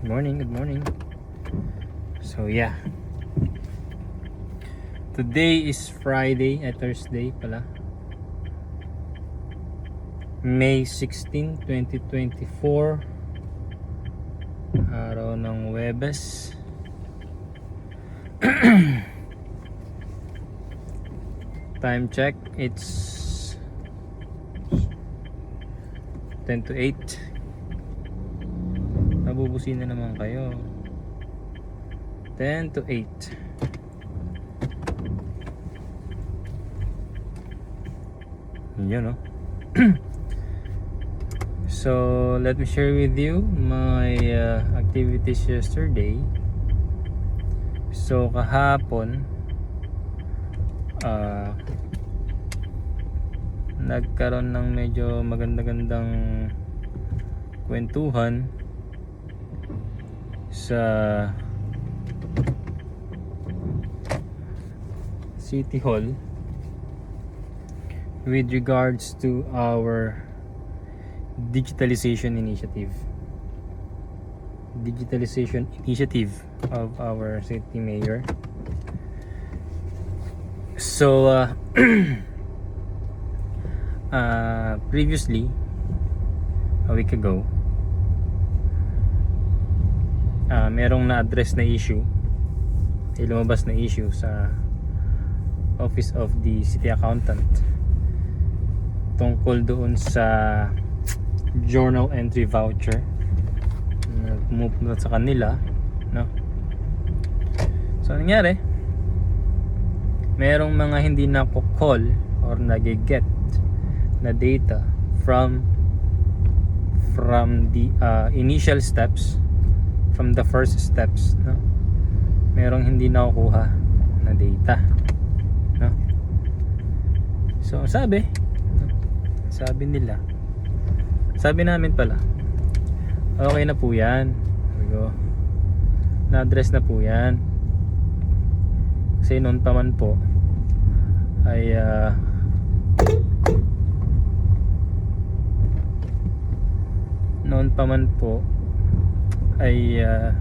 Good morning, good morning. So yeah. Today is Friday, eh Thursday pala. May 16, 2024. Araw ng Webes. Time check, it's 10 to 8. Nabubusin na naman kayo. 10 to 8. Yun no. so, let me share with you my uh, activities yesterday. So, kahapon, uh, nagkaroon ng medyo maganda-gandang kwentuhan sa City Hall with regards to our digitalization initiative. Digitalization initiative of our city mayor. So uh, uh, previously a week ago uh, merong na-address na issue. Ay lumabas na issue sa office of the city accountant tungkol doon sa journal entry voucher na pumupunta sa kanila no? So nangyari? Merong mga hindi nako-call or nage-get na data from from the uh, initial steps from the first steps no? Merong hindi nakukuha na data no? So sabi sabi nila sabi namin pala okay na po yan. Na-address na po yan. Kasi noon pa man po ay ah, noon pa man po ay ah,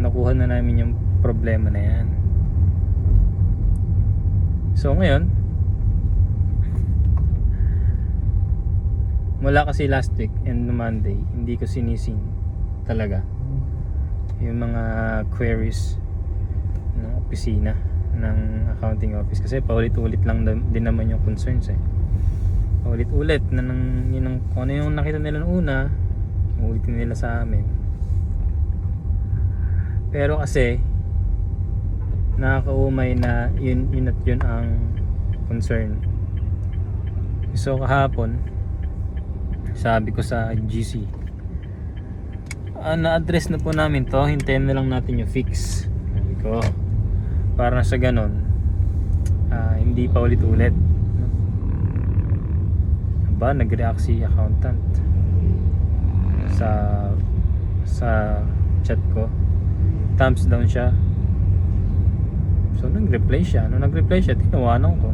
nakuha na namin yung problema na yan. So ngayon mula kasi last week and Monday hindi ko sinising talaga yung mga queries ng opisina ng accounting office. Kasi paulit-ulit lang din naman yung concerns eh. Paulit-ulit na nang yun ang, ano yung nakita nila noong una ulitin nila sa amin pero kasi nakakaumay na yun, yun at yun ang concern. So kahapon sabi ko sa GC ah, na-address na po namin to hintayin na lang natin yung fix. Sabi ko para sa ganon ah, hindi pa ulit-ulit. No? ba nag-react si accountant sa sa chat ko thumbs down siya. So nag-reply siya. Nung nag-reply siya tinawanan ko.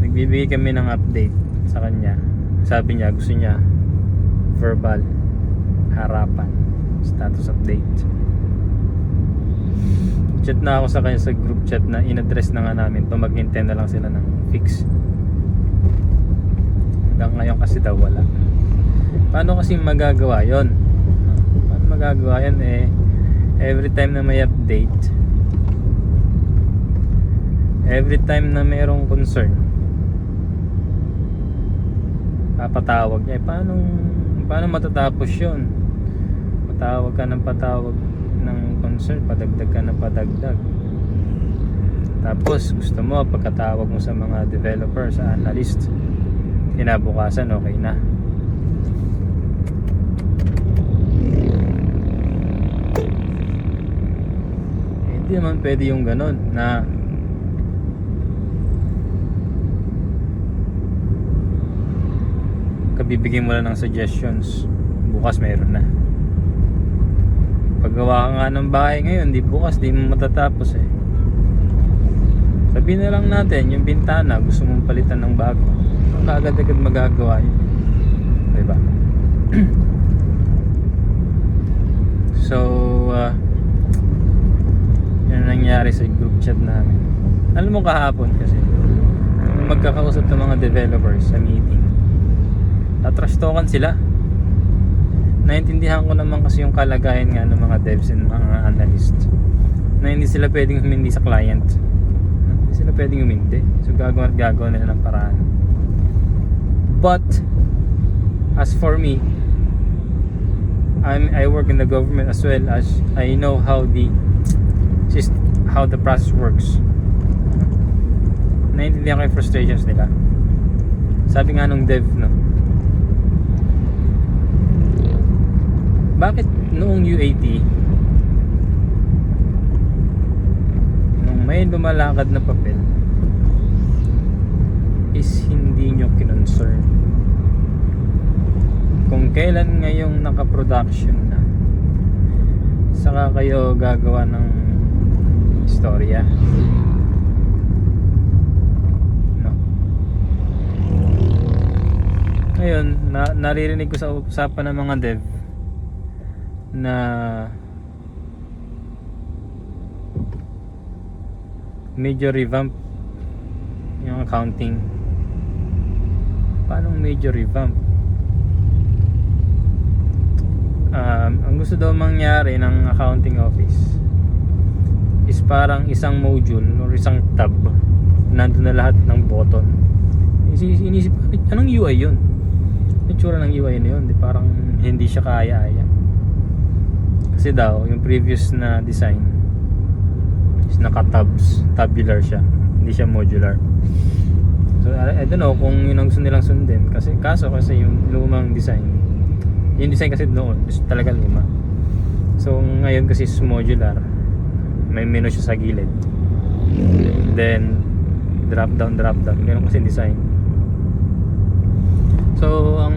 Nagbibigay kami ng update sa kanya. Sabi niya gusto niya verbal harapan status update. Chat na ako sa kanya sa group chat na in-address na nga namin to. Maghintay na lang sila ng fix. Hanggang ngayon kasi daw wala paano kasi magagawa yon paano magagawa yan eh every time na may update? Every time na mayroong concern? Papatawag niya. Eh, paano paano matatapos yun? Patawag ka ng patawag ng concern padagdag ka ng padagdag. Tapos gusto mo pagkatawag mo sa mga developer sa analyst kinabukasan okay na Eh, hindi naman pwede yung ganon na kabibigyan mo lang ng suggestions. Bukas mayroon na. Paggawa ka nga ng bahay ngayon di bukas di mo matatapos eh. Sabihin na lang natin yung bintana gusto mong palitan ng bago. Kagad-agad magagawa yun. Diba? So, uh, nangyari sa group chat namin. Alam mo kahapon kasi, magkakausap ng mga developers sa meeting, tatrash talkan sila. Naintindihan ko naman kasi yung kalagayan nga ng mga devs and mga analysts na hindi sila pwedeng humindi sa client. Hindi sila pwedeng humindi. So gagawa at gagawa nila ng paraan. But as for me, I'm I work in the government as well as I know how the just how the process works. Naintindihan ko yung frustrations nila. Sabi nga nung dev, no, bakit noong UAT nung may lumalakad na papel is hindi nyo kinonsern kung kailan ngayong naka-production na saka kayo gagawa ng istorya. No. Ngayon na, naririnig ko sa usapan ng mga dev na medyo revamp yung accounting. Paano major revamp? Um, ang gusto daw mangyari ng accounting office parang isang module or isang tab. Nandun na lahat ng button. Inisip anong UI yun? Yung tsura ng UI na yun di parang hindi siya kaya-aya. Kasi daw yung previous na design is naka-tabs tabular siya. Hindi siya modular. So I, I don't know kung yun ang gusto nilang sundin. Kasi kaso kasi yung lumang design yung design kasi noon talaga luma. So ngayon kasi is modular may menu siya sa gilid. Then drop down drop down. Ganun kasi design. So ang,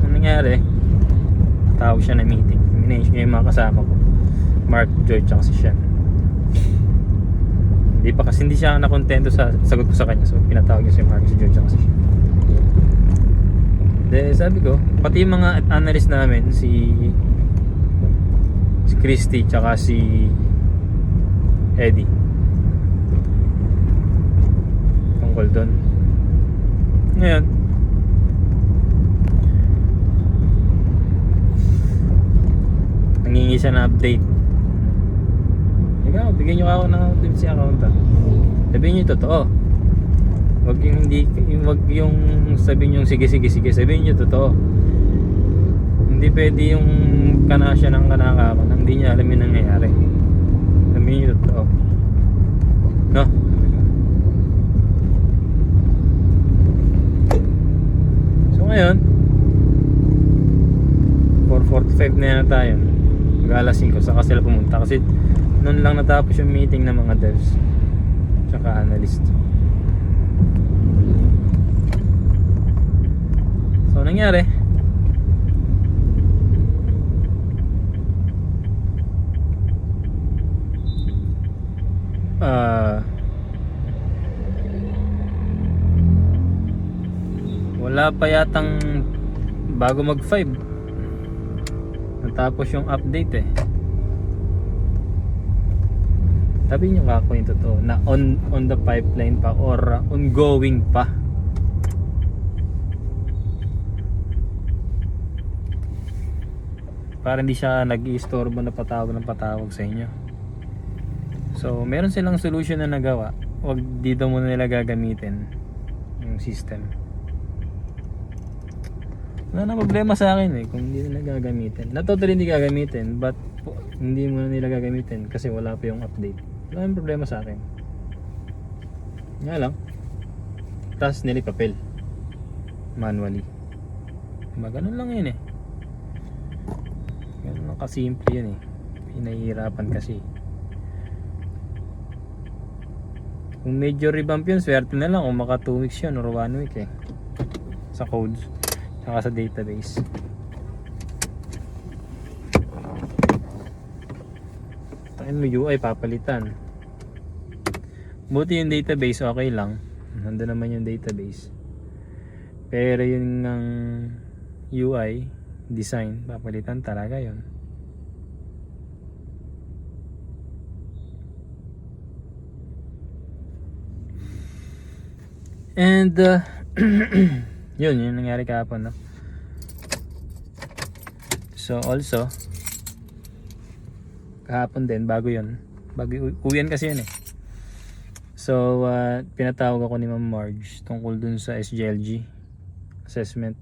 ang nangyari tawag siya na meeting. Minention niya yung mga kasama ko. Mark, Joy, tsaka si Shen. Hindi pa kasi hindi siya nakontento sa sagot ko sa kanya. So pinatawag niya si Mark, si Joy, tsaka si Shen. Then sabi ko pati yung mga analyst namin si si Christy tsaka si Eddie. Tungkol doon ngayon. Nangingi na update. Ikaw bigyan nyo ako ng si account ah. sabihin nyo totoo. Wag yung hindi wag yung sabihin yung sige sige sige. Sabihin nyo totoo. Hindi pwede yung kana siya ng kanaka ako nang hindi niya alam yung nangyayari nyo totoo no? So ngayon 4.45 na yan tayo mag alas 5 saka sila pumunta. Kasi noon lang natapos yung meeting ng mga devs tsaka analyst. So nangyari ah wala pa yatang bago mag 5 natapos yung update eh. Sabi nyo kako yung totoo na on, on the pipeline pa or uh, ongoing pa. Para hindi siya nag-iistorbo na patawag ng patawag sa inyo so meron silang solution na nagawa. Wag dito muna nila gagamitin yung system. Wala na problema sa akin eh kung hindi nila gagamitin. Na hindi gagamitin but hindi mo na nila gagamitin kasi wala pa yung update. Wala yung problema sa akin. Nga lang. Tapos nila papel. Manually. Diba ganun lang yun eh. Ganun lang kasimple yun eh. Pinahihirapan kasi kung medyo revamp yun swerte na lang kung maka 2 weeks yun or 1 week eh. Sa codes. Saka sa database. Tain mo UI papalitan. Buti yung database okay lang. Nandun naman yung database. Pero yung ng UI design, papalitan. Talaga yon. And uh, yun, yun nangyari kahapon, no? So also, kahapon din, bago yun. Bago, uwian kasi yun eh. So, uh, pinatawag ako ni Ma'am Marge tungkol dun sa SGLG assessment.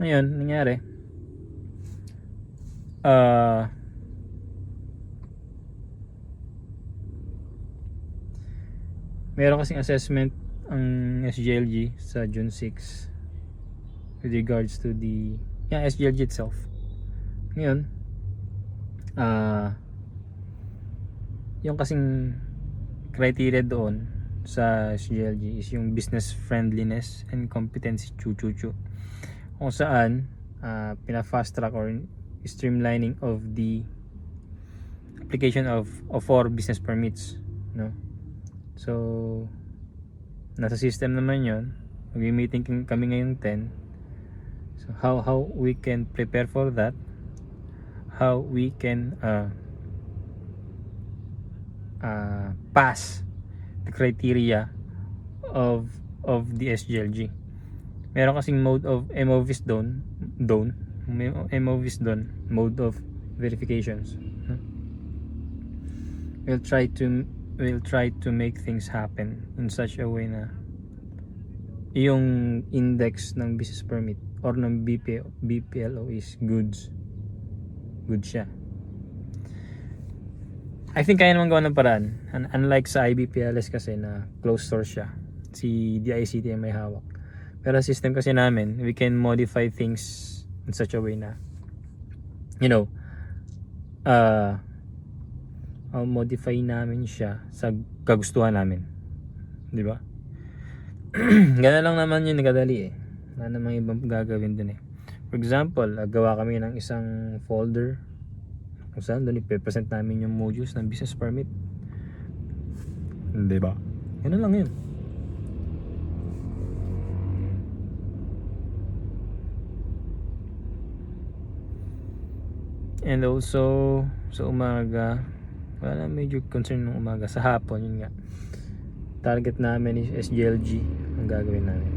Ngayon, nangyari. Ah... meron kasing assessment ang SGLG sa June 6 with regards to the yeah, SGLG itself. Ngayon, ah yung kasing criteria doon sa SGLG is yung business friendliness and competency chu-chu-chu. Kung saan ah, pina-fast track or streamlining of the application of of for business permits, no? So nasa system naman 'yon. Mag-meeting kami ngayong 10. So how how we can prepare for that? How we can uh, uh, pass the criteria of of the SGLG. Meron kasing mode of MOVs doon, doon, MOVs doon, mode of verifications. We'll try to we'll try to make things happen in such a way na yung index ng business permit or ng BP, BPLO is goods. Good siya. I think kaya naman gawa ng paraan. Un- unlike sa IBPLS kasi na closed source siya. Si DICT may hawak. Pero system kasi namin, we can modify things in such a way na you know, uh, uh, modify namin siya sa kagustuhan namin. Di ba? Ganun lang naman yun kadali eh. Wala namang ibang gagawin dun eh. For example, uh, gawa kami ng isang folder kung saan doon ipipresent namin yung modules ng business permit. Di ba? Ganun lang yun. And also, sa umaga, wala na major concern ng umaga. Sa hapon, yun nga. Target namin is SGLG ang gagawin namin.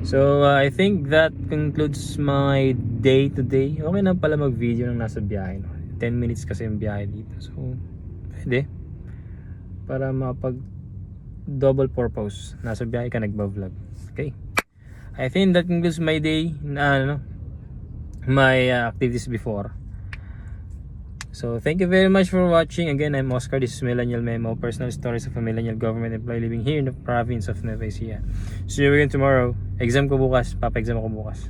So, uh, I think that concludes my day today. Okay na pala mag-video nang nasa biyahe. No? 10 minutes kasi yung biyahe dito. So, pwede. Para mapag double purpose. Nasa biyahe ka nagba-vlog. Okay. I think that concludes my day na ano, my uh, activities before. So, thank you very much for watching. Again, I'm Oscar. This is Millennial Memo, personal stories of a millennial government employee living here in the province of Nueva Ecija. See you again tomorrow. Exam ko bukas. Papa-exam ako bukas.